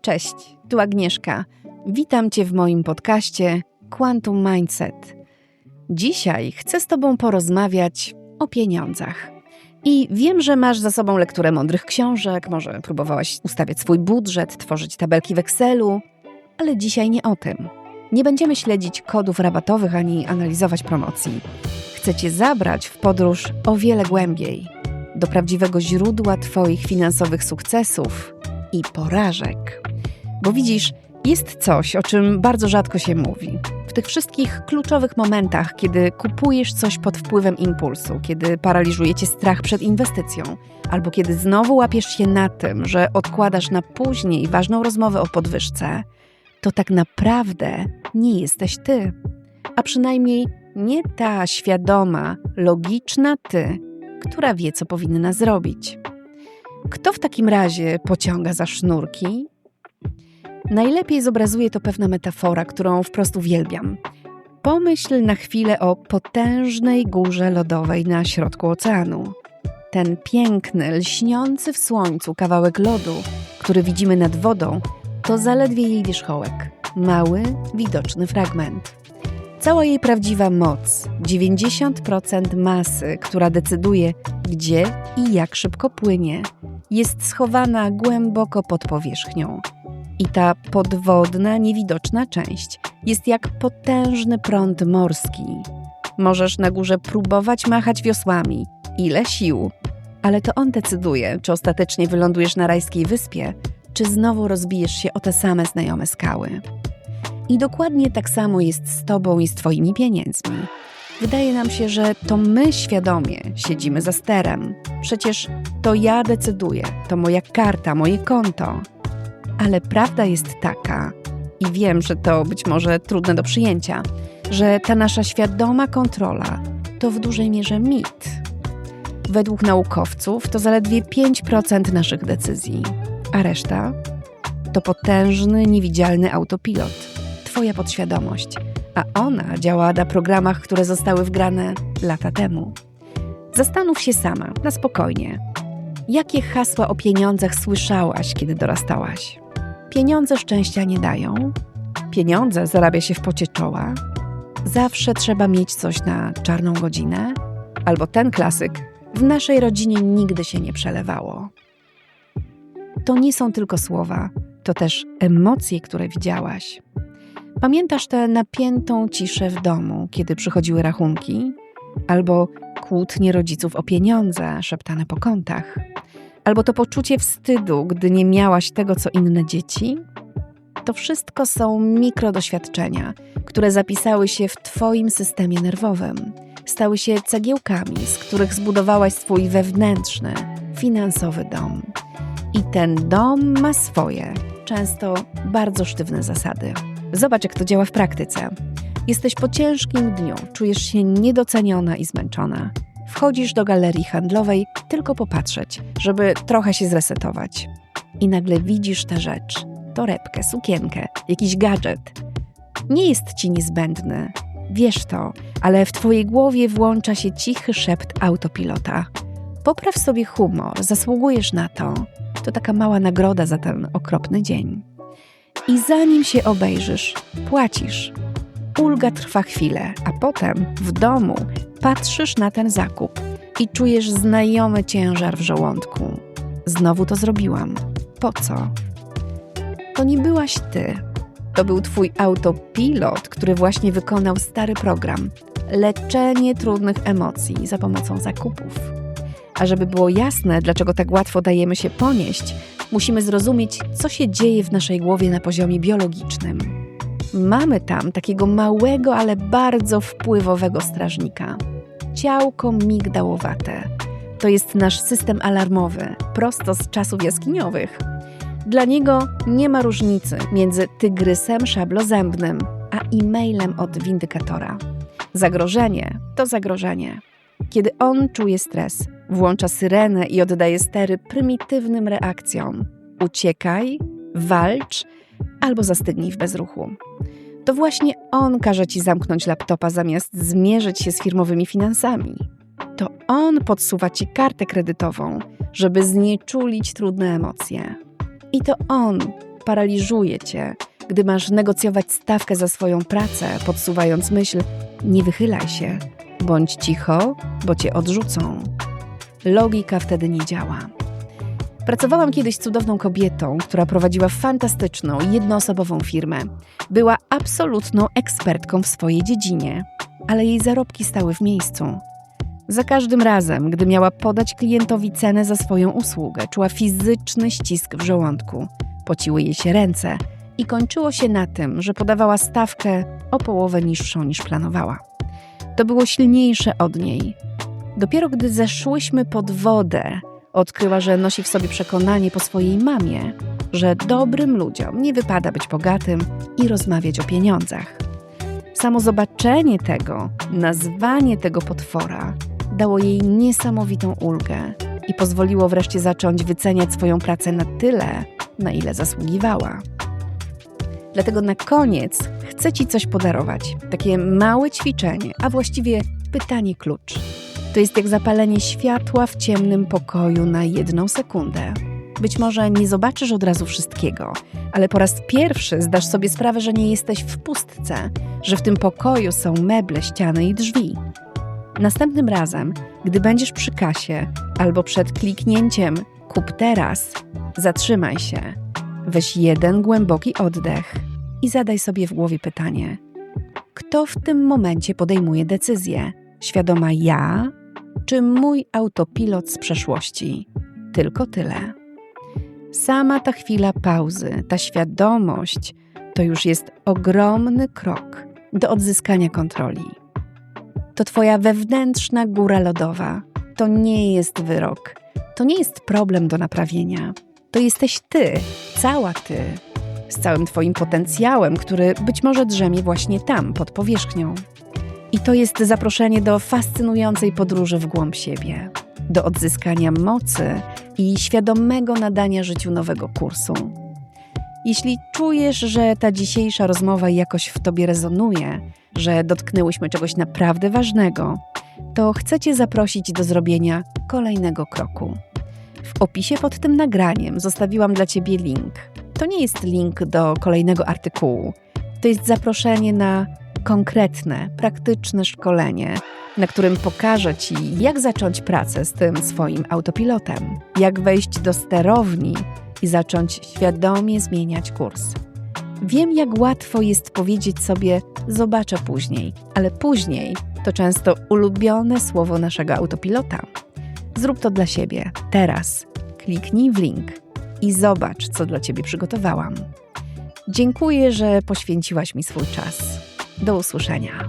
Cześć, tu Agnieszka. Witam Cię w moim podcaście Quantum Mindset. Dzisiaj chcę z Tobą porozmawiać o pieniądzach. I wiem, że masz za sobą lekturę mądrych książek, może próbowałaś ustawiać swój budżet, tworzyć tabelki w Excelu, ale dzisiaj nie o tym. Nie będziemy śledzić kodów rabatowych ani analizować promocji. Chcę Cię zabrać w podróż o wiele głębiej do prawdziwego źródła Twoich finansowych sukcesów i porażek. Bo widzisz, jest coś, o czym bardzo rzadko się mówi. W tych wszystkich kluczowych momentach, kiedy kupujesz coś pod wpływem impulsu, kiedy paraliżuje cię strach przed inwestycją, albo kiedy znowu łapiesz się na tym, że odkładasz na później ważną rozmowę o podwyżce, to tak naprawdę nie jesteś ty. A przynajmniej nie ta świadoma, logiczna ty, która wie, co powinna zrobić. Kto w takim razie pociąga za sznurki Najlepiej zobrazuje to pewna metafora, którą wprost uwielbiam. Pomyśl na chwilę o potężnej górze lodowej na środku oceanu. Ten piękny, lśniący w słońcu kawałek lodu, który widzimy nad wodą, to zaledwie jej wierzchołek. Mały, widoczny fragment. Cała jej prawdziwa moc, 90% masy, która decyduje, gdzie i jak szybko płynie, jest schowana głęboko pod powierzchnią. I ta podwodna, niewidoczna część jest jak potężny prąd morski. Możesz na górze próbować machać wiosłami, ile sił, ale to on decyduje, czy ostatecznie wylądujesz na rajskiej wyspie, czy znowu rozbijesz się o te same znajome skały. I dokładnie tak samo jest z tobą i z twoimi pieniędzmi. Wydaje nam się, że to my świadomie siedzimy za sterem. Przecież to ja decyduję, to moja karta, moje konto. Ale prawda jest taka, i wiem, że to być może trudne do przyjęcia, że ta nasza świadoma kontrola to w dużej mierze mit. Według naukowców to zaledwie 5% naszych decyzji, a reszta to potężny, niewidzialny autopilot, Twoja podświadomość, a ona działa na programach, które zostały wgrane lata temu. Zastanów się sama, na spokojnie. Jakie hasła o pieniądzach słyszałaś, kiedy dorastałaś? Pieniądze szczęścia nie dają. Pieniądze zarabia się w pocie czoła. Zawsze trzeba mieć coś na czarną godzinę. Albo ten klasyk. W naszej rodzinie nigdy się nie przelewało. To nie są tylko słowa, to też emocje, które widziałaś. Pamiętasz tę napiętą ciszę w domu, kiedy przychodziły rachunki? Albo kłótnie rodziców o pieniądze szeptane po kątach? albo to poczucie wstydu, gdy nie miałaś tego, co inne dzieci? To wszystko są mikrodoświadczenia, które zapisały się w Twoim systemie nerwowym. Stały się cegiełkami, z których zbudowałaś swój wewnętrzny, finansowy dom. I ten dom ma swoje, często bardzo sztywne zasady. Zobacz, jak to działa w praktyce. Jesteś po ciężkim dniu, czujesz się niedoceniona i zmęczona. Wchodzisz do galerii handlowej tylko popatrzeć, żeby trochę się zresetować. I nagle widzisz tę rzecz torebkę, sukienkę, jakiś gadżet. Nie jest ci niezbędny, wiesz to, ale w twojej głowie włącza się cichy szept autopilota. Popraw sobie humor, zasługujesz na to. To taka mała nagroda za ten okropny dzień. I zanim się obejrzysz, płacisz. Ulga trwa chwilę, a potem w domu patrzysz na ten zakup i czujesz znajomy ciężar w żołądku. Znowu to zrobiłam. Po co? To nie byłaś ty. To był twój autopilot, który właśnie wykonał stary program leczenie trudnych emocji za pomocą zakupów. A żeby było jasne, dlaczego tak łatwo dajemy się ponieść, musimy zrozumieć, co się dzieje w naszej głowie na poziomie biologicznym. Mamy tam takiego małego, ale bardzo wpływowego strażnika ciałko migdałowate. To jest nasz system alarmowy, prosto z czasów jaskiniowych. Dla niego nie ma różnicy między tygrysem szablozębnym a e-mailem od windykatora. Zagrożenie to zagrożenie. Kiedy on czuje stres, włącza syrenę i oddaje stery prymitywnym reakcjom. Uciekaj, walcz albo zastygnij w bezruchu to właśnie on każe ci zamknąć laptopa zamiast zmierzyć się z firmowymi finansami. To on podsuwa ci kartę kredytową, żeby znieczulić trudne emocje. I to on paraliżuje cię, gdy masz negocjować stawkę za swoją pracę, podsuwając myśl: nie wychylaj się, bądź cicho, bo cię odrzucą. Logika wtedy nie działa. Pracowałam kiedyś cudowną kobietą, która prowadziła fantastyczną, jednoosobową firmę. Była absolutną ekspertką w swojej dziedzinie, ale jej zarobki stały w miejscu. Za każdym razem, gdy miała podać klientowi cenę za swoją usługę, czuła fizyczny ścisk w żołądku. Pociły jej się ręce i kończyło się na tym, że podawała stawkę o połowę niższą niż planowała. To było silniejsze od niej. Dopiero gdy zeszłyśmy pod wodę, odkryła, że nosi w sobie przekonanie po swojej mamie, że dobrym ludziom nie wypada być bogatym i rozmawiać o pieniądzach. Samo zobaczenie tego, nazwanie tego potwora dało jej niesamowitą ulgę i pozwoliło wreszcie zacząć wyceniać swoją pracę na tyle, na ile zasługiwała. Dlatego na koniec chcę Ci coś podarować. Takie małe ćwiczenie, a właściwie pytanie klucz. To jest jak zapalenie światła w ciemnym pokoju na jedną sekundę. Być może nie zobaczysz od razu wszystkiego, ale po raz pierwszy zdasz sobie sprawę, że nie jesteś w pustce, że w tym pokoju są meble, ściany i drzwi. Następnym razem, gdy będziesz przy kasie albo przed kliknięciem kup teraz, zatrzymaj się, weź jeden głęboki oddech i zadaj sobie w głowie pytanie: kto w tym momencie podejmuje decyzję? Świadoma ja czy mój autopilot z przeszłości? Tylko tyle. Sama ta chwila pauzy, ta świadomość to już jest ogromny krok do odzyskania kontroli. To Twoja wewnętrzna góra lodowa. To nie jest wyrok. To nie jest problem do naprawienia. To jesteś Ty, cała Ty, z całym Twoim potencjałem, który być może drzemie właśnie tam, pod powierzchnią. I to jest zaproszenie do fascynującej podróży w głąb siebie, do odzyskania mocy i świadomego nadania życiu nowego kursu. Jeśli czujesz, że ta dzisiejsza rozmowa jakoś w tobie rezonuje, że dotknęłyśmy czegoś naprawdę ważnego, to chcę Cię zaprosić do zrobienia kolejnego kroku. W opisie pod tym nagraniem zostawiłam dla Ciebie link. To nie jest link do kolejnego artykułu, to jest zaproszenie na konkretne, praktyczne szkolenie, na którym pokażę Ci, jak zacząć pracę z tym swoim autopilotem, jak wejść do sterowni i zacząć świadomie zmieniać kurs. Wiem, jak łatwo jest powiedzieć sobie: Zobaczę później, ale później to często ulubione słowo naszego autopilota. Zrób to dla siebie, teraz. Kliknij w link i zobacz, co dla Ciebie przygotowałam. Dziękuję, że poświęciłaś mi swój czas. Do usłyszenia.